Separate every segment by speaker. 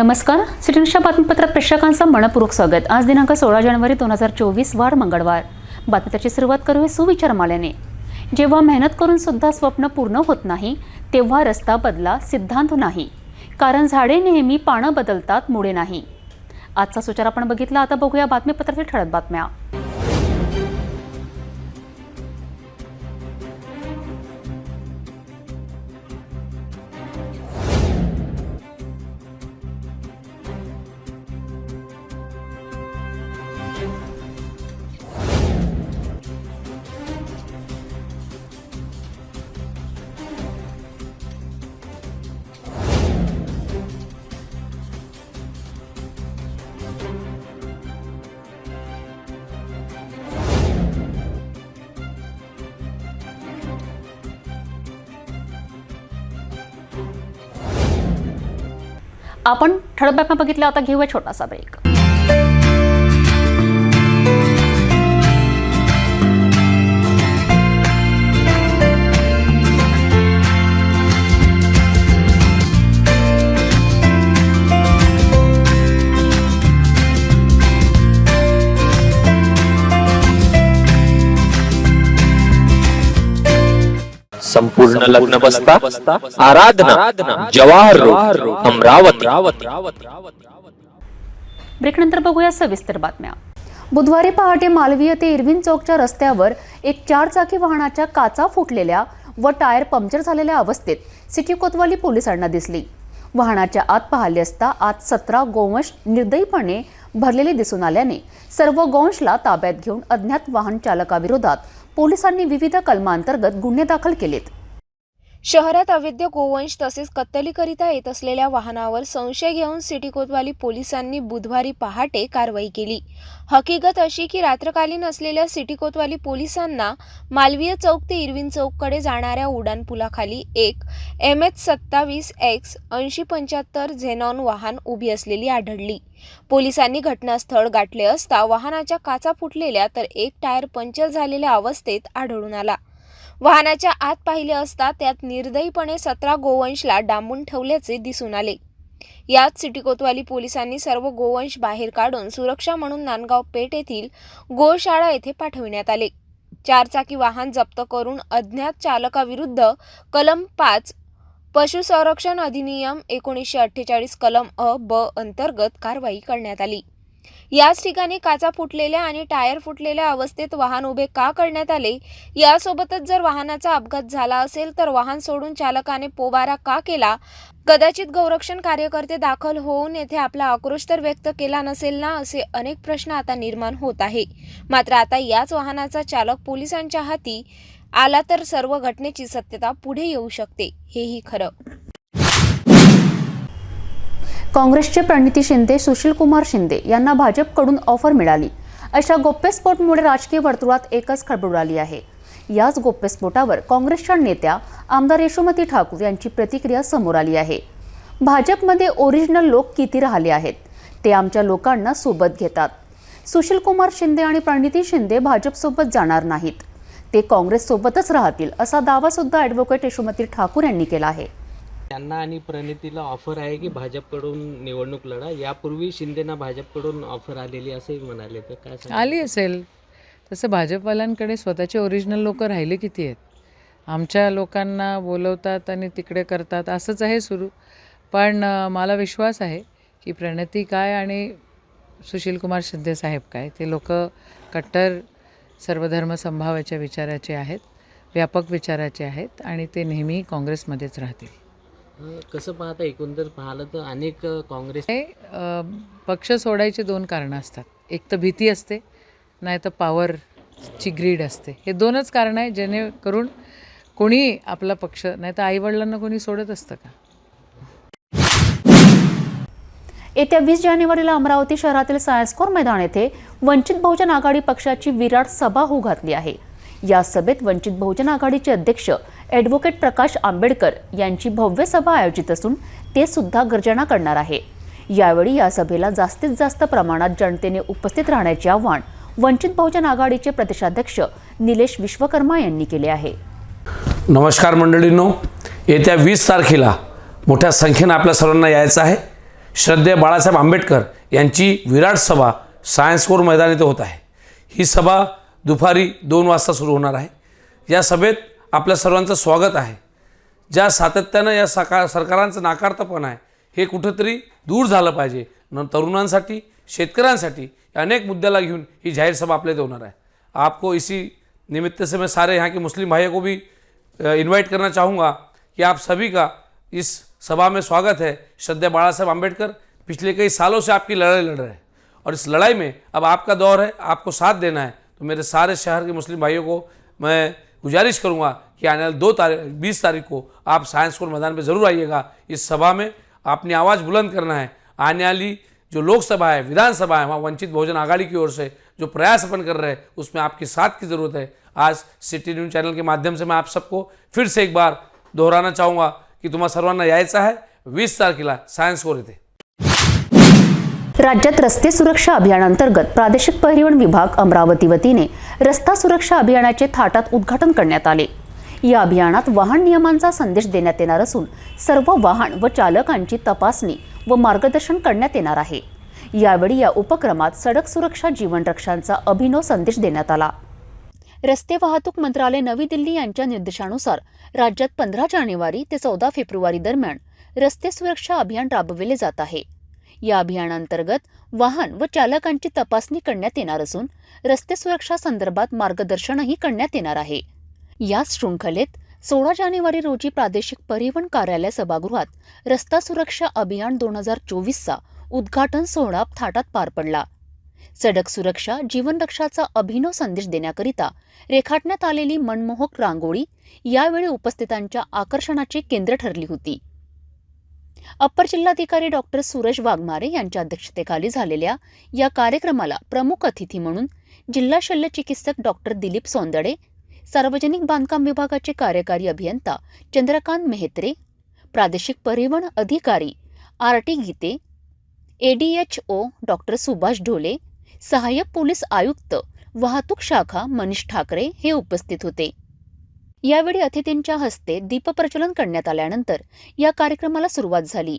Speaker 1: नमस्कार. सिटीनच्या बातमीपत्रात प्रेक्षकांचं मनपूर्वक स्वागत. आज दिनांक सोळा जानेवारी दोन हजार चोवीस वार मंगळवार. बातमीची सुरुवात करूया सुविचार माल्याने. जेव्हा मेहनत करून सुद्धा स्वप्न पूर्ण होत नाही तेव्हा रस्ता बदला सिद्धांत नाही. कारण झाडे नेहमी पानं बदलतात मुळे नाही. आजचा सुचार आपण बघितला. आता बघूया बातमीपत्रातील ठळक बातम्या. आपण ठळक बातम्या बघितल्या आता घेऊया छोटासा ब्रेक
Speaker 2: संपूर्ण लग्न बसता आराधना जवाहर रोड अमरावती.
Speaker 1: ब्रेकनंतर बघूया सविस्तर बातम्या. बुधवारी पहाटे मालवीय ते इरविन चौकच्या रस्त्यावर एक चारचाकी वाहनाच्या काचा फुटलेल्या व टायर पंक्चर झालेल्या अवस्थेत सिटी कोतवाली पोलिसांना दिसली. वाहनाच्या आत पाहिले असता आत सतरा गोवंश निर्दयीपणे भरलेले दिसून आल्याने सर्व गोवंशला ताब्यात घेऊन अज्ञात वाहन चालकाविरोधात पोलिसांनी विविध कलमांतर्गत गुन्हे दाखल केलेत.
Speaker 3: शहरात अवैध गोवंश तसेच कत्तलीकरिता येत असलेल्या वाहनावर संशय घेऊन सिटी कोतवाली पोलिसांनी बुधवारी पहाटे कारवाई केली. हकीकत अशी की रात्रकालीन असलेल्या सिटी कोतवाली पोलिसांना मालवीय चौक ते इरविन चौककडे जाणाऱ्या उड्डाणपुलाखाली एक एम एच सत्तावीस एक्स ऐंशी पंच्याहत्तर झेनॉन वाहन उभी असलेली आढळली. पोलिसांनी घटनास्थळ गाठले असता वाहनाच्या काचा फुटलेल्या तर एक टायर पंक्चर झालेल्या अवस्थेत आढळून आला. वाहनाच्या आत पाहिले असता त्यात निर्दयीपणे सतरा गोवंशला डांबून ठेवल्याचे दिसून आले. यात सिटी कोतवाली पोलिसांनी सर्व गोवंश बाहेर काढून सुरक्षा म्हणून नांदगाव पेठ येथील गोशाळा येथे पाठविण्यात आले. चारचाकी वाहन जप्त करून अज्ञात चालकाविरुद्ध कलम पाच पशुसंरक्षण अधिनियम एकोणीसशे अठ्ठेचाळीस कलम अ ब अंतर्गत कारवाई करण्यात आली. याच ठिकाणी काचा फुटलेल्या आणि टायर फुटलेल्या अवस्थेत वाहन उभे का करण्यात आले? यासोबतच जर वाहनाचा अपघात झाला असेल तर वाहन सोडून चालकाने पोबारा का केला? कदाचित गौरक्षण कार्यकर्ते दाखल होऊन येथे आपला आक्रोश तर व्यक्त केला नसेल ना असे अनेक प्रश्न आता निर्माण होत आहे. मात्र आता याच वाहनाचा चालक पोलिसांच्या हाती आला तर सर्व घटनेची सत्यता पुढे येऊ शकते हेही खरं.
Speaker 1: काँग्रेसचे प्रणिती शिंदे सुशीलकुमार शिंदे यांना भाजपकडून ऑफर मिळाली. अशा गोप्यस्फोटमुळे राजकीय वर्तुळात एकच खळबळ उडाली आहे. याच गोप्यस्फोटावर काँग्रेसच्या नेत्या आमदार यशोमती ठाकूर यांची प्रतिक्रिया समोर आली आहे. भाजपमध्ये ओरिजिनल लोक किती राहिले आहेत ते आमच्या लोकांना सोबत घेतात. सुशीलकुमार शिंदे आणि प्रणिती शिंदे भाजपसोबत जाणार नाहीत. ते काँग्रेससोबतच राहतील असा दावासुद्धा ॲडव्होकेट यशोमती ठाकूर यांनी केला आहे.
Speaker 4: त्यांना आणि प्रणितीला ऑफर आहे की भाजपकडून निवडणूक लढा. यापूर्वी शिंदेना भाजपकडून ऑफर आलेली असंही म्हणाले तर काय सांगाल?
Speaker 5: आली असेल. तसं भाजपवाल्यांकडे स्वतःचे ओरिजिनल लोक राहिले किती आहेत? आमच्या लोकांना बोलवतात आणि तिकडे करतात असंच आहे सुरू. पण अं, मला विश्वास आहे की प्रणती काय आणि सुशीलकुमार शिंदे साहेब काय ते लोक कट्टर सर्वधर्म संभावाच्या विचाराचे आहेत व्यापक विचाराचे आहेत आणि ते नेहमी काँग्रेसमध्येच राहतील.
Speaker 4: कसं पाहता एकंदर पाहिलं तर अनेक काँग्रेस
Speaker 5: हे पक्ष सोडायची दोन कारणं असतात. एक तर भीती असते नाही तर पॉवरची ग्रीड असते. हे दोनच कारणं आहे जेणेकरून कोणी आपला पक्ष नाही तर आईवडिलांना कोणी सोडत असतं का?
Speaker 1: येत्या वीस जानेवारीला अमरावती शहरातील सायन्सकोर मैदान येथे वंचित बहुजन आघाडी पक्षाची विराट सभा होऊ घातली आहे. या सभेत वंचित बहुजन आघाडीचे अध्यक्ष ॲडव्होकेट प्रकाश आंबेडकर यांची भव्य सभा आयोजित असून ते सुद्धा गर्जना करणार आहे. यावेळी या सभेला जास्तीत जास्त प्रमाणात जनतेने उपस्थित राहण्याचे आवाहन वंचित बहुजन आघाडीचे प्रदेशाध्यक्ष निलेश विश्वकर्मा यांनी केले आहे.
Speaker 6: नमस्कार मंडळींनो. येत्या वीस तारखेला मोठ्या संख्येनं आपल्या सर्वांना यायचं आहे. श्रद्धेय बाळासाहेब आंबेडकर यांची विराट सभा सायन्स कोर मैदान येथे होत आहे. ही सभा दुपारी दोन वाजता सुरू होणार आहे. या सभेत आपल्या सर्वांचं स्वागत आहे. ज्या सातत्यानं या सका सरकारांचं नाकारतापण आहे हे कुठंतरी दूर झालं पाहिजे. न तरुणांसाठी शेतकऱ्यांसाठी या अनेक मुद्द्याला घेऊन ही जाहीर सभा आपल्या इथे होणार आहे. आपको इसी निमित्त से मैं सारे यहाँ के मुस्लिम भाइयों को भी इनवाइट करना चाहूँगा कि आप सभी का इस सभा में स्वागत है श्रद्धा बाला साहब आम्बेडकर पिछले कई सालों से आपकी लड़ाई लड़ रहे हैं और इस लड़ाई में अब आपका दौर है आपको साथ देना है. तो मेरे सारे शहर के मुस्लिम भाइयों को मैं गुजारिश करूँगा कि आने वाले दो तारीख, बीस तारीख को आप साइंस कोर मैदान पे ज़रूर आइएगा। इस सभा में अपनी आवाज़ बुलंद करना है। आने वाली जो लोकसभा है, विधानसभा है, वहाँ वंचित बहुजन आघाड़ी की ओर से जो प्रयास अपन कर रहे हैं, उसमें आपकी साथ की ज़रूरत है। आज सिटी न्यूज़ चैनल के माध्यम से मैं आप सबको फिर से एक बार दोहराना चाहूँगा की तुम्हा सर्वांना यायचं आहे वीस तारखेला सायन्स कोर येथे
Speaker 1: राज्यात रस्ते सुरक्षा अभियानांतर्गत प्रादेशिक परिवहन विभाग अमरावती वतीने रस्ता सुरक्षा अभियानाचे थाटात उद्घाटन करण्यात आले. या अभियानात वाहन नियमांचा संदेश देण्यात येणार असून सर्व वाहन व चालकांची तपासणी व मार्गदर्शन करण्यात येणार आहे. यावेळी या उपक्रमात सडक सुरक्षा जीवन रक्षांचा अभिनव संदेश देण्यात आला. रस्ते वाहतूक मंत्रालय नवी दिल्ली यांच्या निर्देशानुसार राज्यात पंधरा जानेवारी ते चौदा फेब्रुवारी दरम्यान रस्ते सुरक्षा अभियान राबविले जात आहे. या अभियानांतर्गत वाहन व चालकांची तपासणी करण्यात येणार असून रस्ते सुरक्षा संदर्भात मार्गदर्शनही करण्यात येणार आहे. याच शृंखलेत सोळा जानेवारी रोजी प्रादेशिक परिवहन कार्यालय सभागृहात रस्ता सुरक्षा अभियान दोन हजार चोवीसचा उद्घाटन सोहळा थाटात पार पडला. सडक सुरक्षा जीवनरक्षाचा अभिनव संदेश देण्याकरिता रेखाटण्यात आलेली मनमोहक रांगोळी यावेळी उपस्थितांच्या आकर्षणाचे केंद्र ठरली होती. अप्पर जिल्हाधिकारी डॉक्टर सुरज वाघमारे यांच्या अध्यक्षतेखाली झालेल्या या कार्यक्रमाला प्रमुख अतिथी म्हणून जिल्हा शल्य चिकित्सक डॉक्टर दिलीप सोंदडे सार्वजनिक बांधकाम विभागाचे कार्यकारी अभियंता चंद्रकांत मेहत्रे प्रादेशिक परिवहन अधिकारी R T Gite ADHO doctor Subhash Dhole सहाय्यक पोलीस आयुक्त वाहतूक शाखा मनीष ठाकरे हे उपस्थित होते. यावेळी अतिथींच्या हस्ते दीपप्रज्वलन करण्यात आल्यानंतर या कार्यक्रमाला सुरुवात झाली.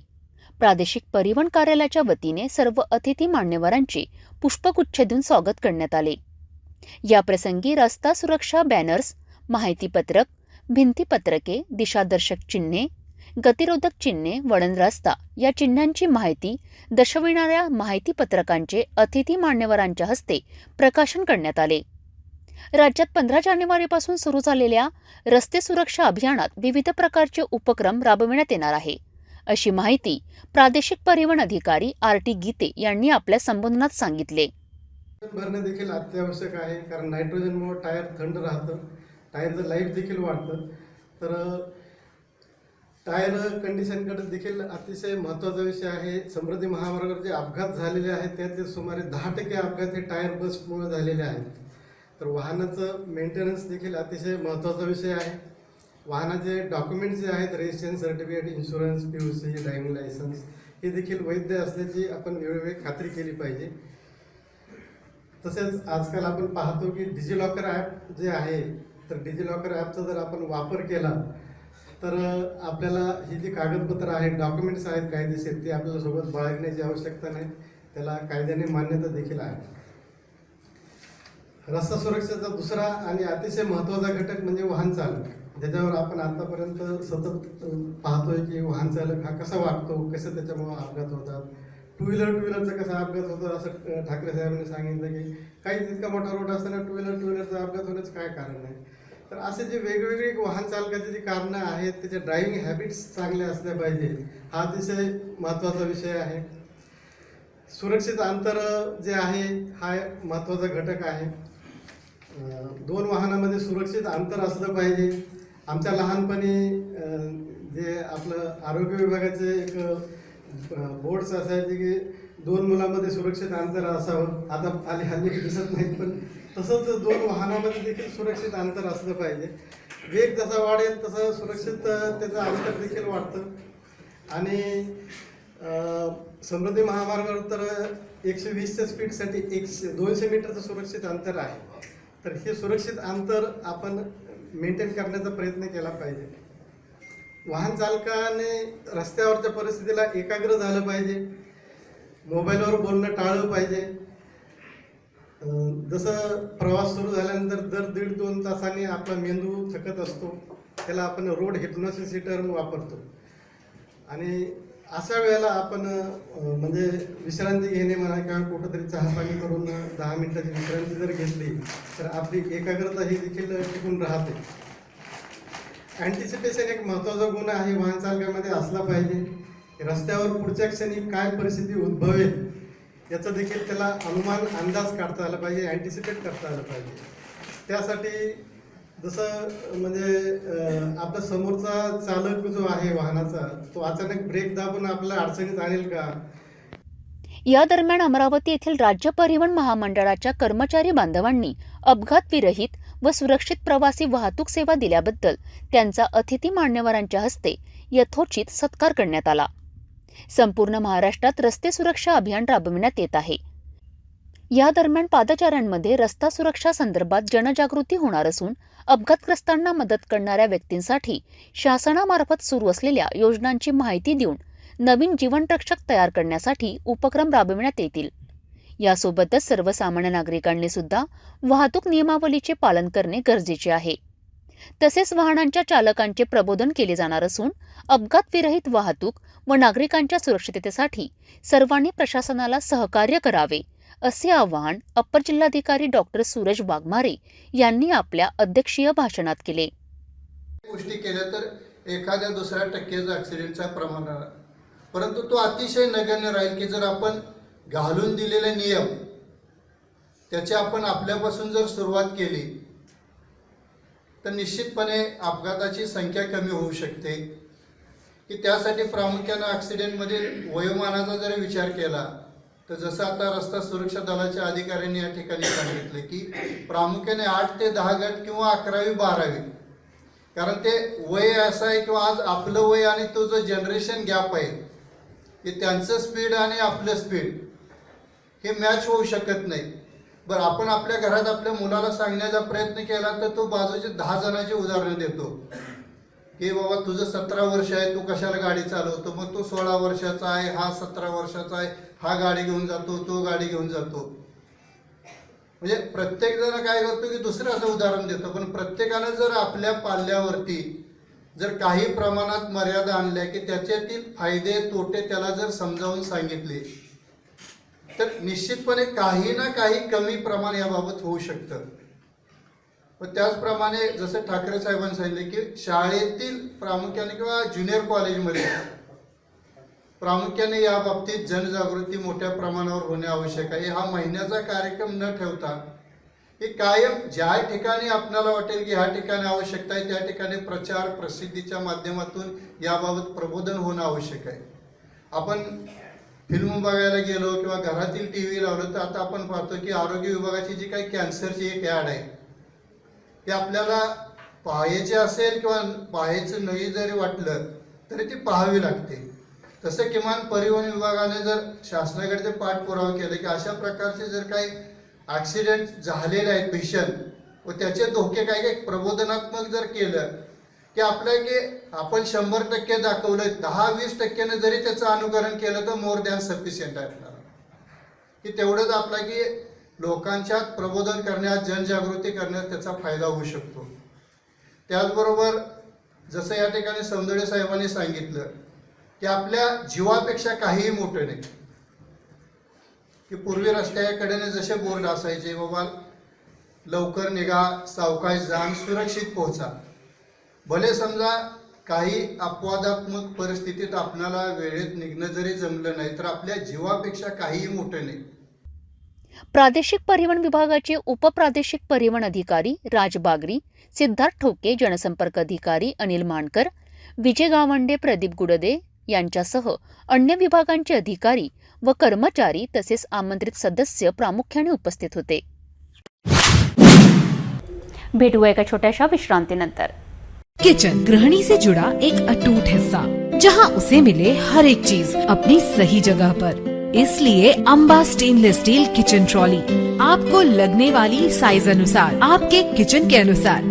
Speaker 1: प्रादेशिक परिवहन कार्यालयाच्या वतीने सर्व अतिथी मान्यवरांचे पुष्पगुच्छ देऊन स्वागत करण्यात आले. याप्रसंगी रस्ता सुरक्षा बॅनर्स माहितीपत्रक भिंतीपत्रके दिशादर्शक चिन्हे गतिरोधक चिन्हे वळण रस्ता या चिन्हांची माहिती दर्शविणाऱ्या माहितीपत्रकांचे अतिथी मान्यवरांच्या हस्ते प्रकाशन करण्यात आले. राज्यात पंधरा जानेवारीपासून सुरू झालेल्या रस्ते सुरक्षा अभियानात विविध प्रकारचे उपक्रम राबविण्यात येणार आहे. अशी माहिती प्रादेशिक परिवहन अधिकारी आर टी गीते यांनी आपल्या संबोधनात सांगितले.
Speaker 7: भरणे देखील अत्यावश्यक आहे कारण नायट्रोजनमुळे टायर थंड राहतं टायरचं लाईफ देखील वाढतं. तर टायर कंडिशनकडे देखील अतिशय महत्त्वाचा विषय आहे. समृद्धी महामार्गावर जे अपघात झालेले आहेत त्यातले सुमारे दहा टक्के अपघात हे टायर बसमुळे झालेले आहेत. तर वाहनाचं मेंटेनन्स देखील अतिशय महत्त्वाचा विषय आहे. वाहनाचे डॉक्युमेंट्स जे आहेत registration certificate insurance P U C driving licence हे देखील वैध असल्याची आपण वेळोवेळी खात्री केली पाहिजे. तसेच आजकाल आपण पाहतो की डिजिलॉकर ॲप जे आहे तर डिजिलॉकर ॲपचा जर आपण वापर केला तर आपल्याला ही जी कागदपत्रं आहेत डॉक्युमेंट्स आहेत कायदेशीर ते आपल्याला सोबत बाळगण्याची आवश्यकता नाही. त्याला कायद्याने मान्यता देखील आहे. रस्ता सुरक्षेचा दुसरा आणि अतिशय महत्त्वाचा घटक म्हणजे वाहन चालक. ज्याच्यावर आपण आतापर्यंत सतत पाहतोय की वाहन चालक हा कसा वागतो कसं त्याच्यामुळं अपघात होतात. टू व्हीलर टू व्हीलरचा कसा अपघात होतो असं ठाकरे साहेबांनी सांगितलं की काही इतका मोठा रोड असताना टू व्हीलर टू व्हीलरचा अपघात होण्याचं काय कारण आहे? तर असे जे वेगवेगळे वाहन चालकाची जी कारणं आहेत त्याच्या ड्रायव्हिंग हॅबिट्स चांगल्या असल्या पाहिजे हा अतिशय महत्त्वाचा विषय आहे. सुरक्षित अंतर जे आहे हा महत्त्वाचा घटक आहे. दोन वाहनामध्ये सुरक्षित अंतर असलं पाहिजे. आमच्या लहानपणी जे आपलं आरोग्य विभागाचे एक बोर्ड्स असायचे की दोन मुलांमध्ये सुरक्षित अंतर असावं. आता आली हल्ली दिसत नाहीत पण तसंच दोन वाहनामध्ये देखील सुरक्षित अंतर असलं पाहिजे. वेग जसा वाढेल तसं सुरक्षित त्याचं अंतर देखील वाढतं. आणि समृद्धी महामार्गावर तर एकशे वीसच्या स्पीडसाठी एकशे दोनशे मीटरचं सुरक्षित अंतर आहे. तर हे सुरक्षित अंतर आपण मेंटेन करण्याचा प्रयत्न केला पाहिजे. वाहन चालकाने रस्त्यावरच्या परिस्थितीला एकाग्र झालं पाहिजे. मोबाईलवर बोलणं टाळलं पाहिजे. जसं प्रवास सुरू झाल्यानंतर दर दीड दोन तासाने आपला मेंदू थकत असतो. त्याला आपण रोड हिप्नोसिस वापरतो. आणि अशा वेळेला आपण म्हणजे विश्रांती घेणे म्हणा किंवा कुठंतरी चहा पाणी करून दहा मिनिटाची विश्रांती जर घेतली तर आपली एकाग्रता ही देखील टिकून राहते. अँटिसिपेशन एक महत्त्वाचा गुण आहे वाहन चालकामध्ये असला पाहिजे. रस्त्यावर पुढच्या क्षणी काय परिस्थिती उद्भवेल याचं देखील त्याला अनुमान अंदाज काढता आला पाहिजे अँटिसिपेट करता आलं पाहिजे. त्यासाठी जसं म्हणजे आपला समोरचा चालक जो आहे वाहनाचा तो अचानक ब्रेक दाबून आपल्या अडचणीत आणेल का?
Speaker 1: या दरम्यान अमरावती येथील राज्य परिवहन महामंडळाच्या कर्मचारी बांधवांनी अपघातविरहित व सुरक्षित प्रवासी वाहतूक सेवा दिल्याबद्दल त्यांचा अतिथी मान्यवरांच्या हस्ते यथोचित सत्कार करण्यात आला. संपूर्ण महाराष्ट्रात रस्ते सुरक्षा अभियान राबविण्यात येत आहे. या दरम्यान पादचाऱ्यांमध्ये रस्ता सुरक्षा संदर्भात जनजागृती होणार असून अपघातग्रस्तांना मदत करणाऱ्या व्यक्तींसाठी शासनामार्फत सुरू असलेल्या योजनांची माहिती देऊन नवीन जीवनरक्षक तयार करण्यासाठी उपक्रम राबविण्यात येतील. यासोबतच सर्वसामान्य नागरिकांनी सुद्धा वाहतूक नियमावलीचे पालन करणे गरजेचे आहे. तसेच वाहनांच्या चालकांचे प्रबोधन केले जाणार असून अपघातविरहित वाहतूक व नागरिकांच्या सुरक्षिततेसाठी सर्वांनी प्रशासनाला सहकार्य करावे. असे आवाहन अप्पर जिल्हाधिकारी डॉक्टर सूरज वाघमारे यांनी आपल्या अध्यक्षीय भाषणात केले.
Speaker 8: गोष्टी केल्या तर एखाद्या दुसऱ्या टक्क्याचा ॲक्सिडेंटचा प्रमाण राहणार. परंतु तो अतिशय नगण्य राहील की जर आपण घालून दिलेले नियम त्याची आपण आपल्यापासून जर सुरुवात केली तर निश्चितपणे अपघाताची संख्या कमी होऊ शकते. की त्यासाठी प्रामुख्यानं ॲक्सिडेंटमधील वयोमानाचा जर विचार केला तर जसं आता रस्ता सुरक्षा दलाच्या अधिकाऱ्यांनी या ठिकाणी सांगितलं की प्रामुख्याने आठ ते दहा गट किंवा अकरावी बारावी. कारण ते वय असं आहे किंवा आज आपलं वय आणि तो जो जनरेशन गॅप आहे की त्यांचं स्पीड आणि आपलं स्पीड हे मॅच होऊ शकत नाही. बरं आपण आपल्या घरात आपल्या मुलाला सांगण्याचा प्रयत्न केला तर तो बाजूचे दहा जणांची उदाहरणं देतो. की बाबा तुझं सतरा वर्ष आहे तू कशाला गाडी चालवतो? मग तो सोळा वर्षाचा आहे हा सतरा वर्षाचा आहे. हा गाडी घेऊन जातो तो गाडी घेऊन जातो. म्हणजे प्रत्येक जण काय करतो की दुसरं असं उदाहरण देतो पण प्रत्येकानं जर आपल्या पाल्यावरती जर काही प्रमाणात मर्यादा आणल्या की त्याच्यातील फायदे तोटे त्याला जर समजावून सांगितले तर निश्चितपणे काही ना काही कमी प्रमाण याबाबत होऊ शकतं. व त्याचप्रमाणे जसं ठाकरे साहेबांनी सांगितले की शाळेतील प्रामुख्याने किंवा ज्युनियर कॉलेजमध्ये प्रामुख्याने या बाबतीत जनजागृती मोठ्या प्रमाणावर होणे आवश्यक आहे. हा महिन्याचा कार्यक्रम न ठेवता हे कायम ज्या ठिकाणी आपल्याला वाटेल की ह्या ठिकाणी आवश्यकता आहे त्या ठिकाणी प्रचार प्रसिद्धीच्या माध्यमातून याबाबत प्रबोधन होणं आवश्यक आहे. आपण फिल्म बघायला गेलो किंवा घरातील टी व्ही लावलं तर आता आपण पाहतो की आरोग्य विभागाची जी काही कॅन्सरची एक ॲड आहे ते आपल्याला पाहायचे असेल किंवा पाहायचं नाही जरी वाटलं तरी ती पाहावी लागते. तसं किमान परिवहन विभागाने जर शासनाकडे ते पाठपुरावा केले की अशा प्रकारचे जर काही ॲक्सिडेंट झालेले आहेत भीषण व त्याचे धोके काही काही प्रबोधनात्मक जर केलं की आपल्या की आपण शंभर टक्के दाखवलं दहा वीस टक्क्याने जरी त्याचं अनुकरण केलं तर मोर दॅन सफिशियंट आहे आपल्याला. की तेवढंच आपला की लोकांच्यात प्रबोधन करण्यात जनजागृती करण्यात त्याचा फायदा होऊ शकतो. त्याचबरोबर जसं या ठिकाणी सौंदर्य साहेबांनी सांगितलं की आपल्या जीवापेक्षा काहीही मोठं नाही. की पूर्वी रस्त्याकडेने जसे बोर्ड असायचे बाबा लवकर निघा सावकाश जाण सुरक्षित पोहोचा. भले समजा काही अपवादात्मक परिस्थितीत आपणाला वेळेत निघणं जरी जमलं नाही तर आपल्या जीवापेक्षा काहीही मोठं नाही.
Speaker 1: प्रादेशिक परिवहन विभागाचे उपप्रादेशिक परिवहन अधिकारी राज बागरी सिद्धार्थ ठोके जनसंपर्क अधिकारी अनिल मानकर विजय गावंडे प्रदीप गुडदे यांच्यासह अन्य विभागांचे अधिकारी व कर्मचारी तसेच आमंत्रित सदस्य प्रामुख्याने उपस्थित होते. भेटूया एका छोट्याशा विश्रांतीनंतर.
Speaker 9: किचन गृहिणी से जुड़ा एक अटूट हिस्सा जहां उसे मिले हर एक चीज अपनी सही जगह पर. इसलिए Amba stainless steel kitchen trolley आपको लगने वाली साइज अनुसार आपके किचन के अनुसार.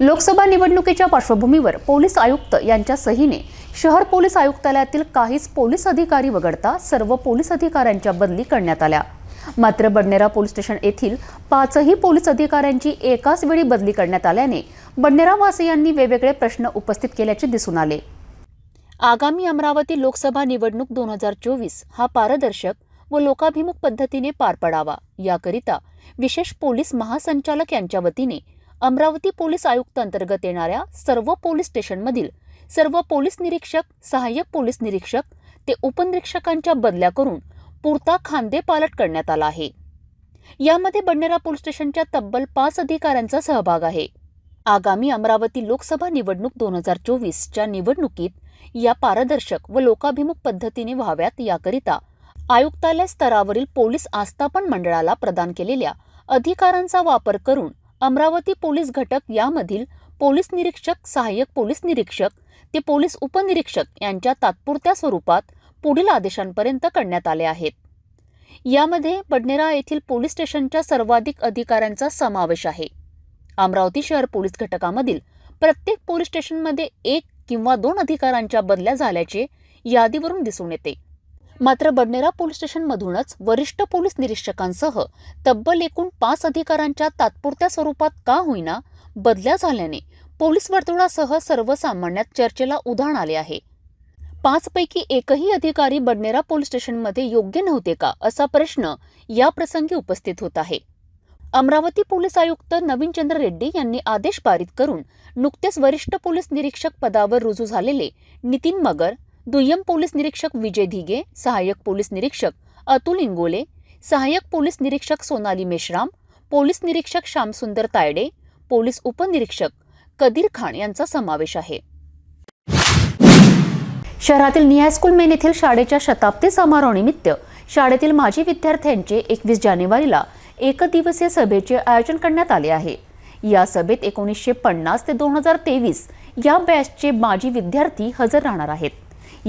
Speaker 1: लोकसभा निवडणुकीच्या पार्श्वभूमीवर पोलीस आयुक्त यांच्या सहीने शहर पोलीस आयुक्तालयातील काहीच पोलीस अधिकारी वगळता सर्व पोलीस अधिकाऱ्यांच्या बदली करण्यात आल्या. मात्र बडनेरा पोलीस स्टेशन येथील पाचही पोलीस अधिकाऱ्यांची एकाच वेळी बदली करण्यात आल्याने बडनेरावासियांनी वेगवेगळे प्रश्न उपस्थित केल्याचे दिसून आले. आगामी अमरावती लोकसभा निवडणूक दोन हजार चोवीस हा पारदर्शक व लोकाभिमुख पद्धतीने पार पडावा. याकरिता विशेष पोलीस महासंचालक यांच्या वतीने अमरावती पोलीस आयुक्त अंतर्गत येणाऱ्या सर्व पोलीस स्टेशनमधील सर्व पोलीस निरीक्षक सहाय्यक पोलीस निरीक्षक ते उपनिरीक्षकांच्या बदल्या करून पुरता खांदे पालट करण्यात आला आहे. यामध्ये बंडेरा पोलीस स्टेशनच्या तब्बल पाच अधिकाऱ्यांचा सहभाग आहे. आगामी अमरावती लोकसभा निवडणूक दोन हजार चोवीसच्या निवडणुकीत या पारदर्शक व लोकाभिमुख पद्धतीने व्हाव्यात याकरिता आयुक्तालय स्तरावरील पोलीस आस्थापन मंडळाला प्रदान केलेल्या अधिकारांचा वापर करून अमरावती पोलीस घटक यामधील पोलीस निरीक्षक सहाय्यक पोलीस निरीक्षक ते पोलीस उपनिरीक्षक यांच्या तात्पुरत्या स्वरूपात पुढील आदेशांपर्यंत करण्यात आले आहेत. यामध्ये बडनेरा येथील पोलीस स्टेशनच्या सर्वाधिक अधिकाऱ्यांचा समावेश आहे. अमरावती शहर पोलीस घटकामधील प्रत्येक पोलीस स्टेशनमध्ये एक किंवा दोन अधिकाऱ्यांच्या बदल्या झाल्याचे यादीवरून दिसून येते. मात्र बडनेरा पोलीस स्टेशनमधूनच वरिष्ठ पोलीस निरीक्षकांसह तब्बल एकूण पाच अधिकाऱ्यांच्या तात्पुरत्या स्वरूपात का होईना बदल्या झाल्याने पोलीस वर्तुळासह सर्वसामान्यात चर्चेला उधाण आले आहे. पाचपैकी एकही अधिकारी बडनेरा पोलीस स्टेशनमध्ये योग्य नव्हते का असा प्रश्न या प्रसंगी उपस्थित होत आहे. अमरावती पोलीस आयुक्त नवीनचंद्र रेड्डी यांनी आदेश पारित करून नुकतेच वरिष्ठ पोलीस निरीक्षक पदावर रुजू झालेले नितीन मगर दुय्यम पोलीस निरीक्षक विजय धिगे सहाय्यक पोलीस निरीक्षक अतुल इंगोले सहाय्यक पोलीस निरीक्षक सोनाली मेश्राम पोलीस निरीक्षक श्यामसुंदर तायडे पोलीस उपनिरीक्षक कदीर खान यांचा समावेश आहे. शहरातील निहायस्कूल मेन येथील शाळेच्या शताब्दी समारोहानिमित्त शाळेतील माजी विद्यार्थ्यांचे एकवीस जानेवारीला एकदिवसीय सभेचे आयोजन करण्यात आले आहे. या सभेत एकोणीसशे पन्नास ते दोन हजार तेवीस या बॅचचे माजी विद्यार्थी हजर राहणार आहेत.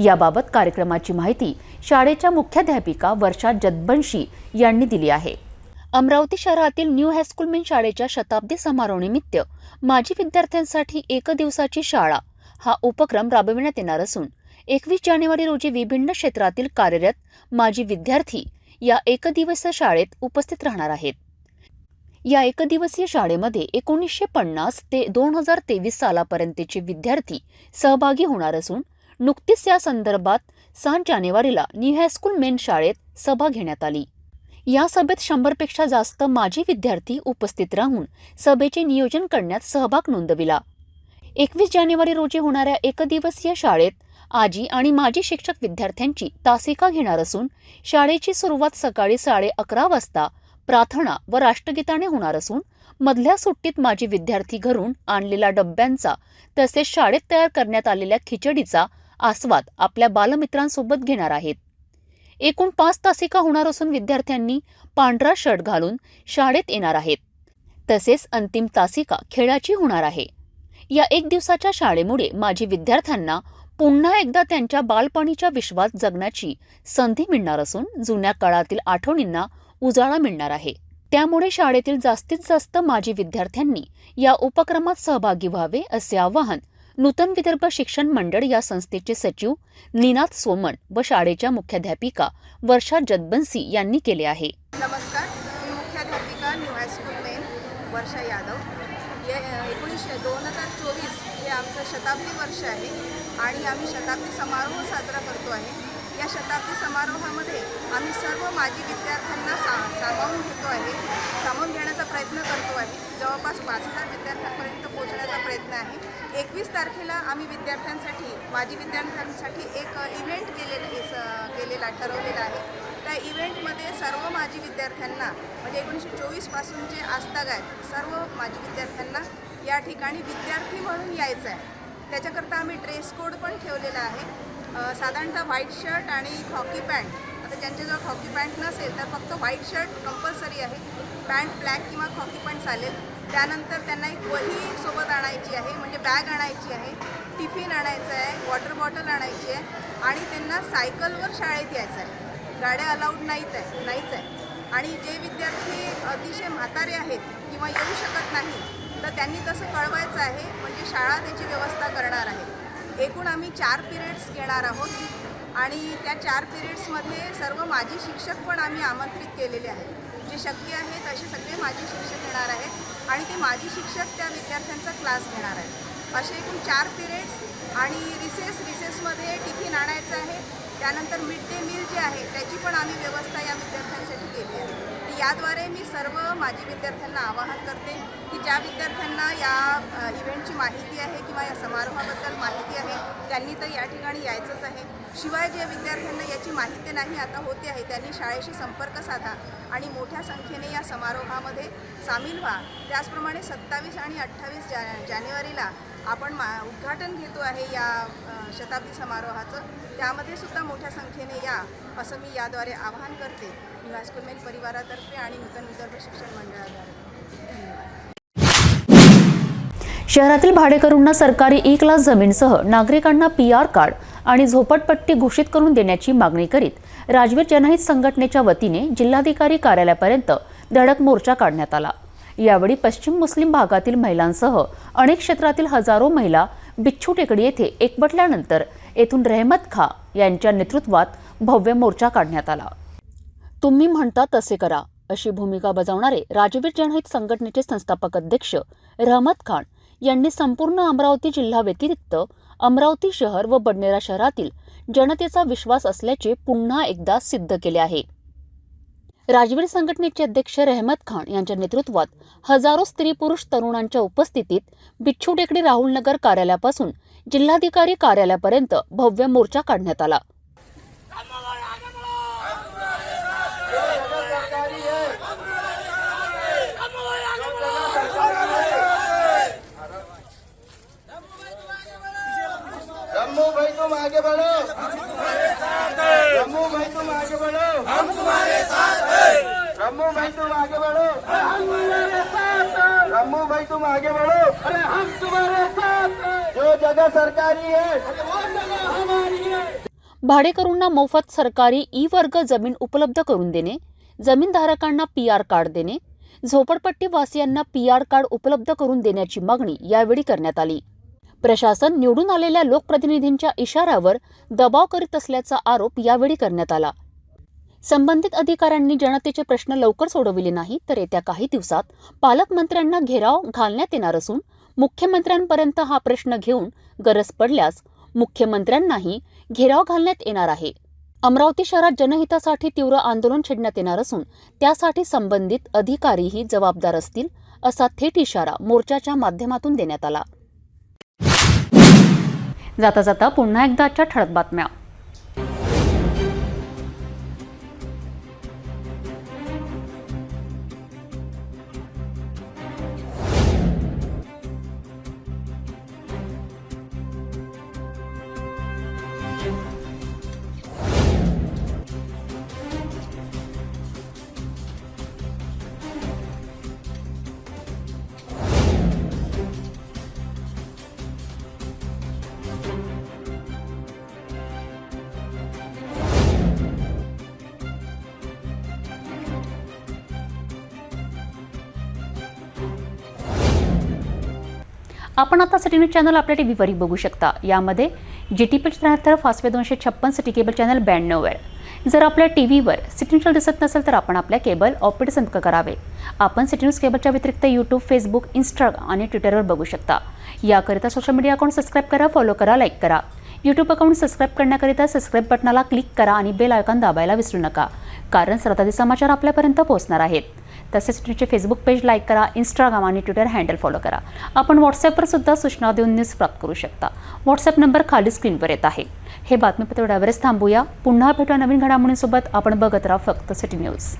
Speaker 1: याबाबत कार्यक्रमाची माहिती शाळेच्या मुख्याध्यापिका वर्षा जदबंशी यांनी दिली आहे. अमरावती शहरातील न्यू हायस्कूलमेन शाळेच्या शताब्दी समारोहानिमित्त माजी विद्यार्थ्यांसाठी एक दिवसाची शाळा हा उपक्रम राबविण्यात येणार असून एकवीस जानेवारी रोजी विभिन्न क्षेत्रातील कार्यरत माजी विद्यार्थी या एकदिवसीय शाळेत उपस्थित राहणार आहेत. या एकदिवसीय शाळेमध्ये एकोणीसशे पन्नास ते दोन हजार तेवीस सालापर्यंतचे विद्यार्थी सहभागी होणार असून नुकतीच या संदर्भात सात जानेवारीला न्यू हायस्कूल मेन शाळेत सभा घेण्यात आली. या सभेत शंभरपेक्षा जास्त माजी विद्यार्थी उपस्थित राहून सभेचे नियोजन करण्यात सहभाग नोंदविला. एकवीस जानेवारी रोजी होणाऱ्या एकदिवसीय शाळेत आजी आणि माजी शिक्षक विद्यार्थ्यांची तासिका घेणार असून शाळेची सुरुवात सकाळी साडे अकरा वाजता प्रार्थना व राष्ट्रगीताने होणार असून मधल्या सुट्टीत माजी विद्यार्थी घरून आणलेल्या डब्यांचा तसेच शाळेत तयार करण्यात आलेल्या खिचडीचा आस्वाद आपल्या बालमित्रांसोबत घेणार आहेत. एकूण पाच तासिका होणार असून विद्यार्थ्यांनी पांढरा शर्ट घालून शाळेत येणार आहेत. तसेच अंतिम तासिका खेळाची होणार आहे. या एक दिवसाच्या शाळेमुळे माझी विद्यार्थ्यांना पुन्हा एकदा त्यांच्या बालपणीच्या विश्वात जगण्याची संधी मिळणार असून जुन्या काळातील आठवणींना उजाळा मिळणार आहे. त्यामुळे शाळेतील जास्तीत जास्त माजी विद्यार्थ्यांनी या उपक्रमात सहभागी व्हावे असे आवाहन नूतन विदर्भ शिक्षण मंडळ या संस्थेचे सचिव निनाथ सोमण व शाळेच्या मुख्याध्यापिका वर्षा जदबन्सी यांनी केले आहे.
Speaker 10: नमस्कार मी मुख्याध्यापिका new high school main Varsha Yadav. एकोणीसशे दोन हजार चोवीस हे आमचं शताब्दी वर्ष आहे आणि आम्ही शताब्दी समारोह साजरा करतो आहे. या शताब्दी समारोहामध्ये आम्ही सर्व माजी विद्यार्थ्यांना सा सामावून घेतो आहे. सामावून घेण्याचा प्रयत्न करतो आहे. जवळपास पाच हजार विद्यार्थ्यांपर्यंत पोहोचण्याचा प्रयत्न आहे. एकवीस तारखेला आम्ही विद्यार्थ्यांसाठी माजी विद्यार्थ्यांसाठी एक इव्हेंट केलेला स- केलेला ठरवलेला आहे. त्या इव्हेंटमध्ये सर्व माजी विद्यार्थ्यांना म्हणजे एकोणीसशे चोवीसपासून जे आजताग आहेत सर्व माजी विद्यार्थ्यांना या ठिकाणी विद्यार्थी म्हणून यायचं आहे. त्याच्याकरता आम्ही ड्रेस कोड पण ठेवलेला आहे. साधारणतः व्हाईट शर्ट आणि हॉकी पॅन्ट. आता ज्यांच्याजवळ हॉकी पॅन्ट नसेल तर फक्त व्हाईट शर्ट कंपल्सरी आहे. पॅन्ट ब्लॅक किंवा हॉकी पॅन्ट चालेल. त्यानंतर त्यांना एक वही सोबत आणायची आहे म्हणजे बॅग आणायची आहे टिफिन आणायचं आहे वॉटर बॉटल आणायची आहे आणि त्यांना सायकलवर शाळेत यायचं आहे. गाड्या अलाउड नाहीत आहे नाहीच आहे. आणि जे विद्यार्थी अतिशय म्हातारे आहेत किंवा येऊ शकत नाही तर त्यांनी तसं कळवायचं आहे म्हणजे शाळा त्याची व्यवस्था करणार आहे. एकूण आम्ही चार पिरियड्स घेणार आहोत. आणि त्या चार पिरियड्समध्ये सर्व माजी शिक्षक पण आम्ही आमंत्रित केलेले आहेत. जे शक्य आहे तसे सगळे माजी शिक्षक येणार आहेत. आणि ते माजी शिक्षक त्या विद्यार्थ्यांचा क्लास घेणार आहेत. असे एकूण चार पिरियड्स आणि रिसेस रिसेसमध्ये टिफिन आणायचं आहे. त्यानंतर मिड डे मील जे आहे त्याची पण आम्ही व्यवस्था या विद्यार्थ्यांसाठी केली आहे. याद्वारे मी सर्व माजी विद्यार्थ्यांना आवाहन करते की ज्या विद्यार्थ्यांना या इव्हेंटची माहिती आहे किंवा या समारोहाबद्दल माहिती आहे त्यांनी तर या ठिकाणी यायचंच आहे. शिवाय जे विद्यार्थ्यांना याची माहिती नाही आता होते आहे त्यांनी शाळेशी संपर्क साधा आणि मोठ्या संख्येने या समारोहामध्ये सामील व्हा. त्याचप्रमाणे सत्तावीस आणि अठ्ठावीस जा जानेवारीला आपण मा उद्घाटन घेतो आहे या शताब्दी समारोहाचं. त्यामध्ये सुद्धा मोठ्या संख्येने या असं मी याद्वारे आवाहन करते. न्यू परिवारातर्फे आणि नूतन विदर्भ शिक्षण मंडळाद्वारे.
Speaker 1: शहरातील भाडेकरूंना सरकारी एक लाख जमीनसह नागरिकांना पी आर कार्ड आणि झोपडपट्टी घोषित करून देण्याची मागणी करीत राजवीर जनहित संघटनेच्या वतीने जिल्हाधिकारी कार्यालयापर्यंत धडक मोर्चा काढण्यात आला. यावेळी पश्चिम मुस्लिम भागातील महिलांसह अनेक क्षेत्रातील हजारो महिला बिच्छू टेकडी येथे एकवटल्यानंतर येथून रहमत खा यांच्या नेतृत्वात भव्य मोर्चा काढण्यात आला. तुम्ही म्हणता तसे करा अशी भूमिका बजावणारे राजवीर जनहित संघटनेचे संस्थापक अध्यक्ष रहमत खान यांनी संपूर्ण अमरावती जिल्हा व्यतिरिक्त अमरावती शहर व बडनेरा शहरातील जनतेचा विश्वास असल्याचे पुन्हा एकदा सिद्ध केले आहे. राजवीर संघटनेचे अध्यक्ष रहमत खान यांच्या नेतृत्वात हजारो स्त्री पुरुष तरुणांच्या उपस्थितीत बिच्छू टेकडी राहुल नगर कार्यालयापासून जिल्हाधिकारी कार्यालयापर्यंत भव्य मोर्चा काढण्यात आला.
Speaker 8: आगे बढ़ो। जम्मू भाई तुम आगे बढ़ो। हम तुम्हारे साथ जम्मू भाई तुम आगे बढ़ो। हम तुम्हारे साथ जम्मू भाई तुम आगे बढ़ो। अरे हम तुम्हारे साथ जो जगह सरकारी है। वो जगह हमारी है
Speaker 1: भाडेकरूंना मोफत सरकारी ई वर्ग ज़मीन उपलब्ध करून देणे, जमीनधारकांना पी आर कार्ड देणे झोपडपट्टी वासियांना पी आर कार्ड उपलब्ध करून देण्याची मागणी यावेळी करण्यात आली. प्रशासन निवडून आलेल्या लोकप्रतिनिधींच्या इशाऱ्यावर दबाव करीत असल्याचा आरोप यावेळी करण्यात आला. संबंधित अधिकाऱ्यांनी जनतेचे प्रश्न लवकर सोडविले नाही तर येत्या काही दिवसात पालकमंत्र्यांना घेराव घालण्यात येणार असून मुख्यमंत्र्यांपर्यंत हा प्रश्न घेऊन गरज पडल्यास मुख्यमंत्र्यांनाही घेराव घालण्यात येणार आहे. अमरावती शहरात जनहितासाठी तीव्र आंदोलन छेडण्यात येणार असून त्यासाठी संबंधित अधिकारीही जबाबदार असतील असा थेट इशारा मोर्चाच्या माध्यमातून देण्यात आला. जाता जाता पुन्हा एकदा आजच्या ठळक बातम्या. आपण आता सिटी न्यूज चॅनल आपल्या टी व्हीवरही बघू शकता. यामध्ये जी टी पी त्र्याहत्तर फासवे दोनशे छप्पन सिटी केबल चॅनल ब्याण्णववर जर आपल्या टी व्हीवर सिटी न्यूज दिसत नसेल तर आपण आपल्या केबल ऑपरेट संपर्क करावे. आपण सिटी न्यूज केबलच्या व्यतिरिक्त यूट्यूब फेसबुक इंस्टाग्राम आणि ट्विटरवर बघू शकता. याकरिता सोशल मीडिया अकाउंट सबस्क्राईब करा फॉलो करा लाईक करा. यूट्यूब अकाउंट सबस्क्राईब करण्याकरिता सबस्क्राईब बटनाला क्लिक करा आणि बेल आयकॉन दाबायला विसरू नका. कारण सरतादी समाचार आपल्यापर्यंत पोहोचणार आहेत. तसेच तुमचे फेसबुक पेज लाईक करा इंस्टाग्राम आणि ट्विटर हँडल फॉलो करा. आपण व्हॉट्सॲपवर सुद्धा सूचना देऊन न्यूज प्राप्त करू शकता. व्हॉट्सॲप नंबर खाली स्क्रीनवर येत आहे. हे बातमीपत्र एवढ्यावरच थांबूया. पुन्हा भेटूया नवीन घडामोडींसोबत. आपण बघत राहा फक्त सिटी न्यूज